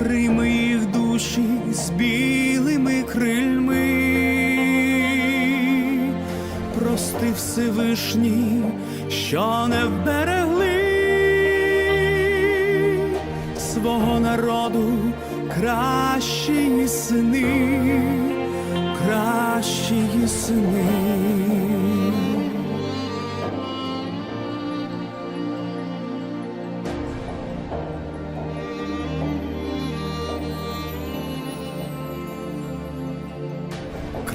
прийми їх душі з білими крильми, прости Всевишній, що не вберегли свого народу кращі сини, кращі сини.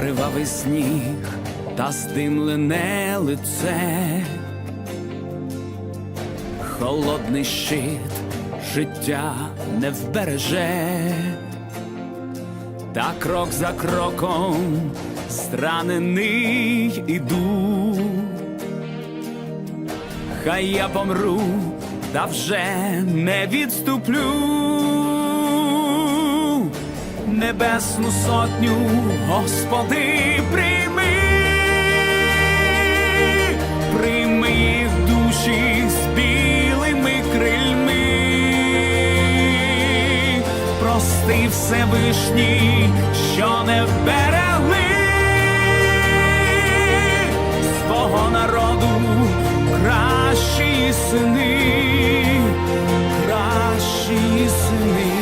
Кривавий сніг та здимлене лице, холодний щит життя не вбереже, та крок за кроком зранений іду. Хай я помру, та вже не відступлю небесну сотню, Господи, прийми, прийми їх душі з білими крильми, прости Всевишній, що не вберегли свого народу. Кращі сини, кращі сини.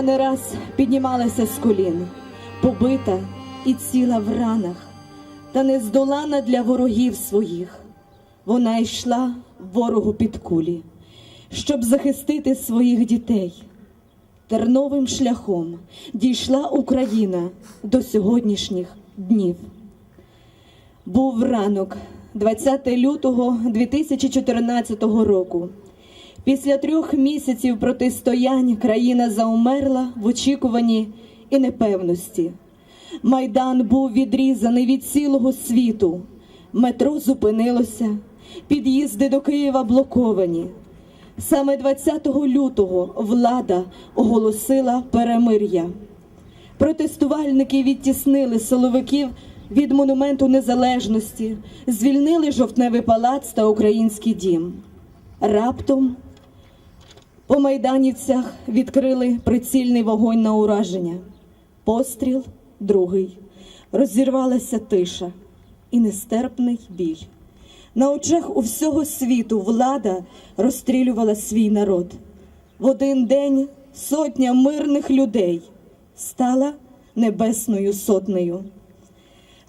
Україна не раз піднімалася з колін, побита і ціла в ранах, та нездолана для ворогів своїх. Вона йшла ворогу під кулі, щоб захистити своїх дітей. Терновим шляхом дійшла Україна до сьогоднішніх днів. Був ранок 20 лютого 2014 року. Після трьох місяців протистоянь країна заумерла в очікуванні і непевності. Майдан був відрізаний від цілого світу. Метро зупинилося, під'їзди до Києва блоковані. Саме 20 лютого влада оголосила перемир'я. Протестувальники відтіснили силовиків від монументу незалежності, звільнили жовтневий палац та український дім. Раптом По майданівцях відкрили прицільний вогонь на ураження. Постріл другий. Розірвалася тиша і нестерпний біль. На очах у всього світу влада розстрілювала свій народ. В один день сотня мирних людей стала небесною сотнею.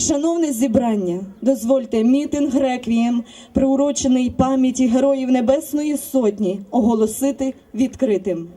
Шановне зібрання, дозвольте мітинг реквієм, приурочений пам'яті героїв Небесної Сотні, оголосити відкритим.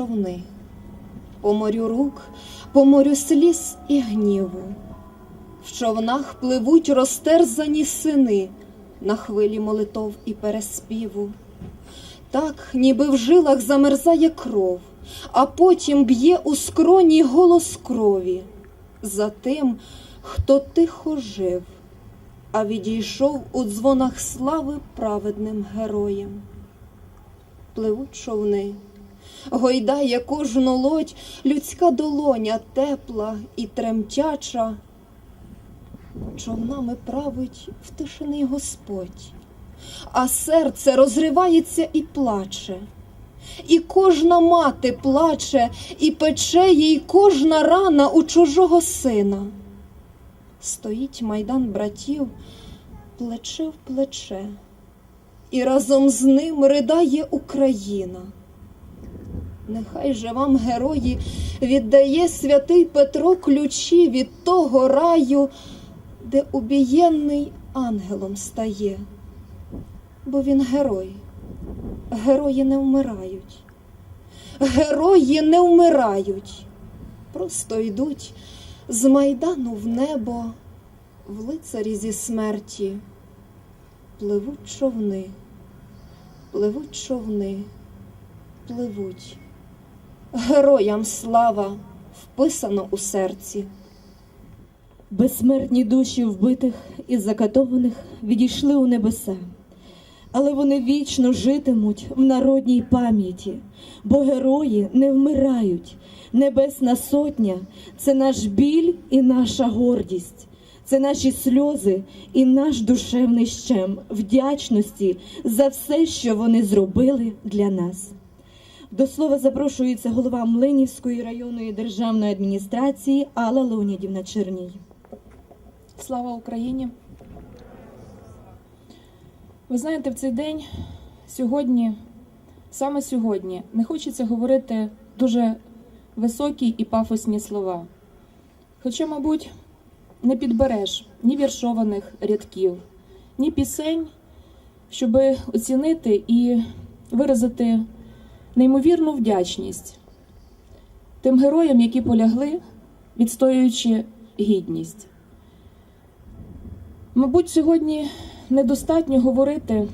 Човни, по морю рук, по морю сліз і гніву. В човнах пливуть розтерзані сини на хвилі молитов і переспіву. Так, ніби в жилах замерзає кров, а потім б'є у скроні голос крові за тим, хто тихо жив, а відійшов у дзвонах слави праведним героєм пливуть човни. Гойдає кожну лодь людська долоня тепла і тремтяча. Човнами править втишений Господь, а серце розривається і плаче. І кожна мати плаче, і пече їй кожна рана у чужого сина. Стоїть майдан братів плече в плече і разом з ним ридає Україна. Нехай же вам, герої, віддає святий Петро ключі від того раю, де убієнний ангелом стає. Бо він герой, герої не вмирають, герої не вмирають, просто йдуть з майдану в небо, в лицарі зі смерті пливуть човни, пливуть човни, пливуть. Героям слава вписано у серці. Безсмертні душі вбитих і закатованих відійшли у небеса, але вони вічно житимуть в народній пам'яті, бо герої не вмирають. Небесна сотня це наш біль і наша гордість, це наші сльози і наш душевний щем вдячності за все, що вони зробили для нас. До слова запрошується голова Млинівської районної державної адміністрації Алла Леонідівна Черній. Слава Україні! Ви знаєте, в цей день, сьогодні, саме сьогодні, не хочеться говорити дуже високі і пафосні слова. Хоча, мабуть, не підбереш ні віршованих рядків, ні пісень, щоб оцінити і виразити неймовірну вдячність тим героям, які полягли, відстоюючи гідність. Мабуть, сьогодні недостатньо говорити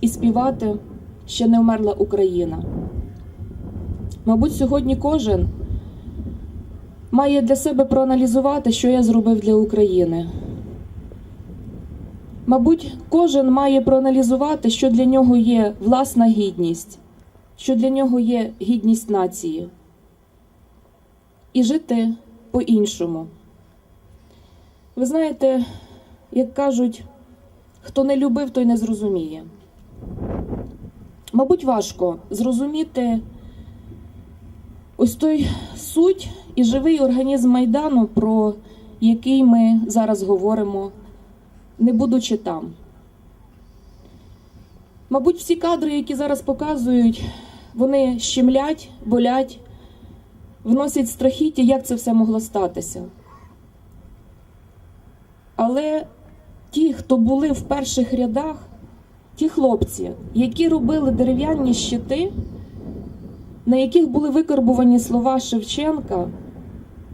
і співати ще не вмерла Україна. Мабуть, сьогодні кожен має для себе проаналізувати, що я зробив для України. Мабуть, кожен має проаналізувати, що для нього є власна гідність, що для нього є гідність нації, і жити по-іншому. Ви знаєте, як кажуть, хто не любив, той не зрозуміє. Мабуть, важко зрозуміти ось той суть і живий організм Майдану, про який ми зараз говоримо, не будучи там. Мабуть, всі кадри, які зараз показують, вони щемлять, болять, вносять страхіття, як це все могло статися. Але ті, хто були в перших рядах, ті хлопці, які робили дерев'яні щити, на яких були викарбувані слова Шевченка,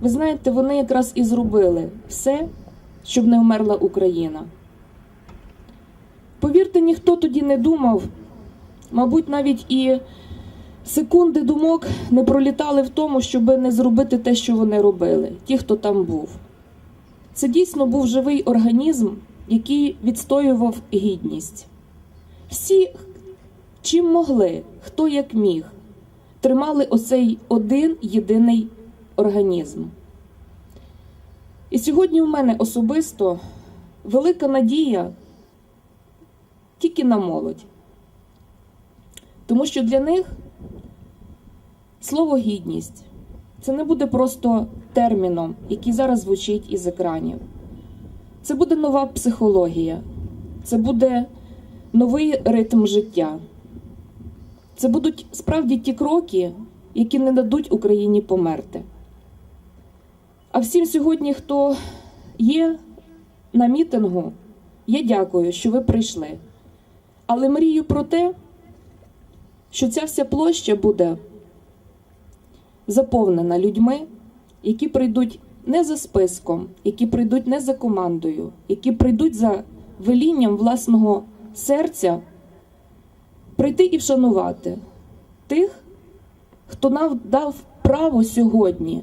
ви знаєте, вони якраз і зробили все, щоб не вмерла Україна. Повірте, ніхто тоді не думав, мабуть, навіть і секунди думок не пролітали в тому, щоб не зробити те, що вони робили, ті, хто там був. Це дійсно був живий організм, який відстоював гідність. Всі, чим могли, хто як міг, тримали оцей один єдиний організм. І сьогодні в мене особисто велика надія тільки на молодь. Тому що для них слово гідність це не буде просто терміном, який зараз звучить із екранів. Це буде нова психологія, це буде новий ритм життя. Це будуть справді ті кроки, які не дадуть Україні померти. А всім сьогодні, хто є на мітингу, я дякую, що ви прийшли. Але мрію про те, що ця вся площа буде заповнена людьми, які прийдуть не за списком, які прийдуть не за командою, які прийдуть за велінням власного серця, прийти і вшанувати тих, хто нам дав право сьогодні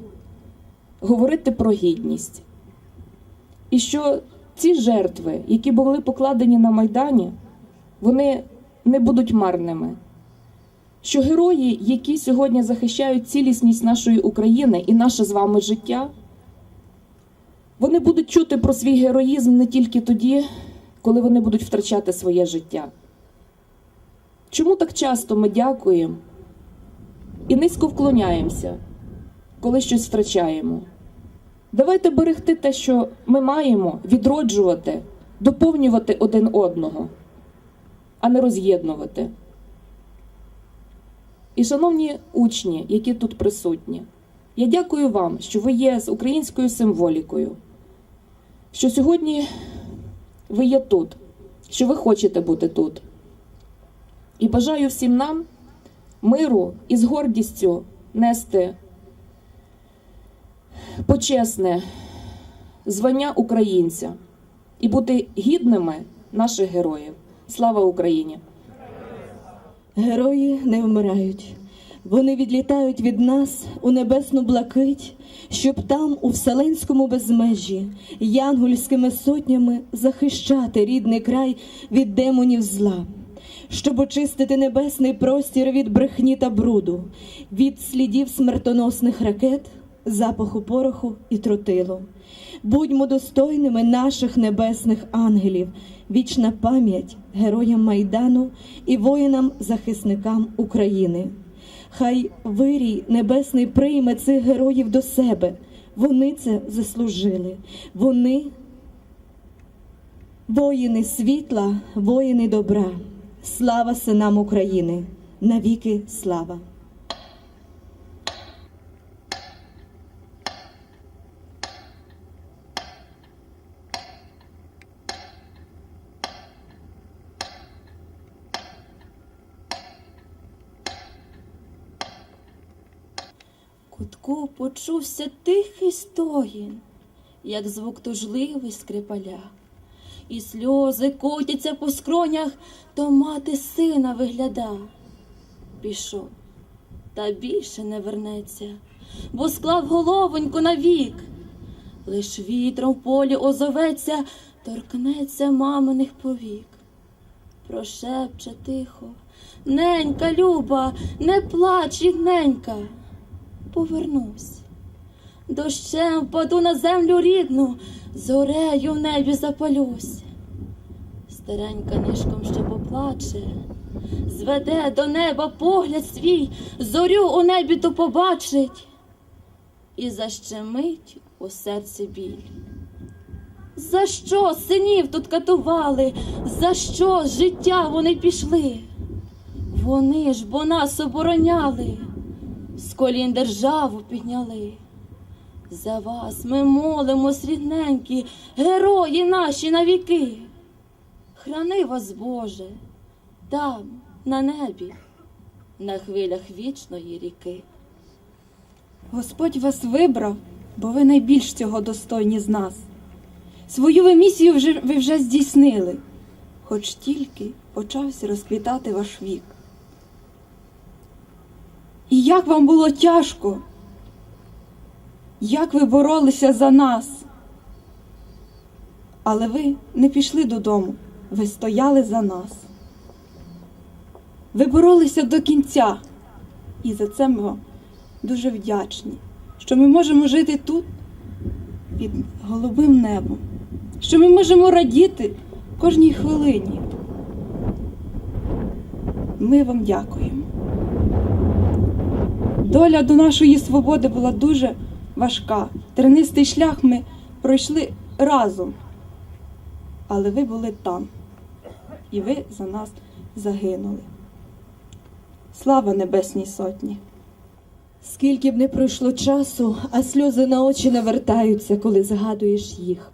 говорити про гідність. І що ці жертви, які були покладені на Майдані, вони не будуть марними. Що герої, які сьогодні захищають цілісність нашої України і наше з вами життя, вони будуть чути про свій героїзм не тільки тоді, коли вони будуть втрачати своє життя. Чому так часто ми дякуємо і низько вклоняємося, коли щось втрачаємо? Давайте берегти те, що ми маємо, відроджувати, доповнювати один одного, а не роз'єднувати. І, шановні учні, які тут присутні, я дякую вам, що ви є з українською символікою, що сьогодні ви є тут, що ви хочете бути тут. І бажаю всім нам миру і з гордістю нести почесне звання українця і бути гідними наших героїв. Слава Україні! Герої не вмирають. Вони відлітають від нас у небесну блакить, щоб там, у вселенському безмежі, янгольськими сотнями захищати рідний край від демонів зла, щоб очистити небесний простір від брехні та бруду, від слідів смертоносних ракет, запаху пороху і тротилу. Будьмо достойними наших небесних ангелів, вічна пам'ять героям Майдану і воїнам-захисникам України. Хай вирій небесний прийме цих героїв до себе. Вони це заслужили. Вони воїни світла, воїни добра. Слава синам України! Навіки слава! Почувся тихий стогін, як звук тужливий скрипаля, і сльози котяться по скронях, то мати сина вигляда. пішов, та більше не вернеться, бо склав головоньку навік. Лиш вітром в полі озоветься, торкнеться маминих повік. Прошепче тихо, ненька люба, не плач, рідненька, повернусь. Дощем впаду на землю рідну, зорею в небі запалюсь. Старенька нишком ще поплаче, зведе до неба погляд свій, зорю у небі ту побачить і защемить у серці біль. За що синів тут катували? За що життя вони пішли? Вони ж бо нас обороняли, з колін державу підняли. За вас ми молимось, рідненькі, герої наші навіки. Храни вас, Боже, там, на небі, на хвилях вічної ріки. Господь вас вибрав, бо ви найбільш цього достойні з нас. Свою ви місію вже, ви вже здійснили, хоч тільки почався розквітати ваш вік. Як вам було тяжко, як ви боролися за нас. Але ви не пішли додому, ви стояли за нас. Ви боролися до кінця, і за це ми вам дуже вдячні, що ми можемо жити тут під голубим небом, що ми можемо радіти кожній хвилині. Ми вам дякуємо. Доля до нашої свободи була дуже важка. Тернистий шлях ми пройшли разом, але ви були там, і ви за нас загинули. Слава Небесній Сотні! Скільки б не пройшло часу, а сльози на очі навертаються, коли згадуєш їх.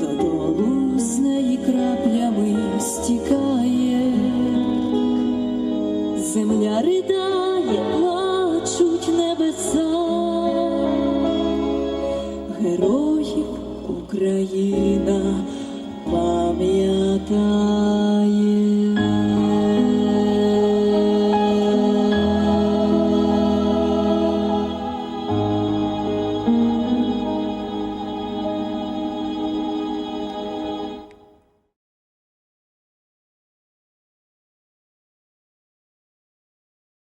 До Додолу з неї краплями стіка.